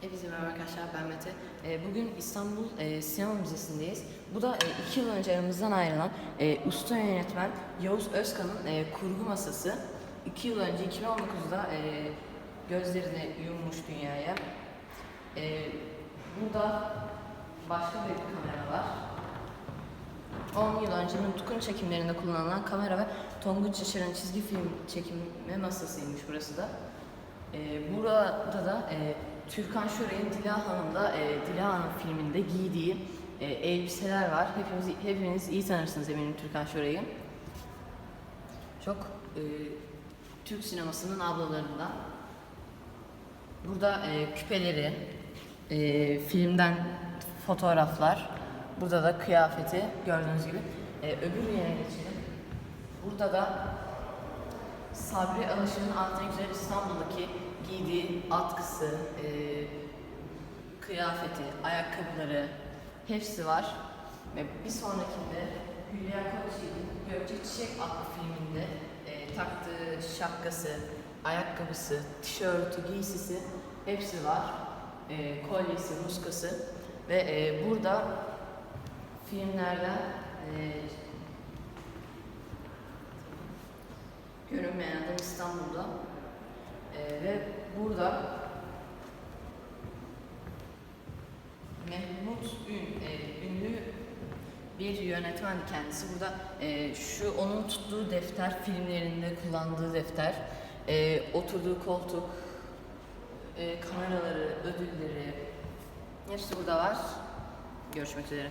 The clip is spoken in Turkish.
Hepinize merhaba arkadaşlar ben Mete. Ee, bugün İstanbul e, Sinema Müzesi'ndeyiz. Bu da 2 yıl önce aramızdan ayrılan e, usta yönetmen Yavuz Özkan'ın e, kurgu masası. 2 yıl önce 2019'da e, gözlerini yummuş dünyaya. E, burada başka bir kamera var. 10 yıl önce Nutkun çekimlerinde kullanılan kamera ve Tonguç Yaşar'ın çizgi film çekimi masasıymış burası da. Burada da e, Türkan Şoray'ın Dila Hanım'da e, Dila Hanım filminde giydiği e, elbiseler var. Hepimiz hepiniz iyi tanırsınız eminim Türkan Şoray'ı. Çok e, Türk sinemasının ablalarından. Burada e, küpeleri, e, filmden fotoğraflar, burada da kıyafeti gördüğünüz gibi. E, öbür yere geçelim. Burada da Sabri Altın Güzel İstanbul'daki giydiği atkısı, e, kıyafeti, ayakkabıları hepsi var. Ve bir sonrakinde Hülya Koçyiğit'in Gökçe Çiçek adlı filminde e, taktığı şapkası, ayakkabısı, tişörtü, giysisi hepsi var. E, kolyesi, muskası ve e, burada filmlerden e, Görünmeyen Adam İstanbul'da. Ee, ve burada Mehmut Ün, e, ünlü bir yönetmen kendisi. Burada e, şu onun tuttuğu defter, filmlerinde kullandığı defter, e, oturduğu koltuk, e, kameraları, ödülleri hepsi burada var. Görüşmek üzere.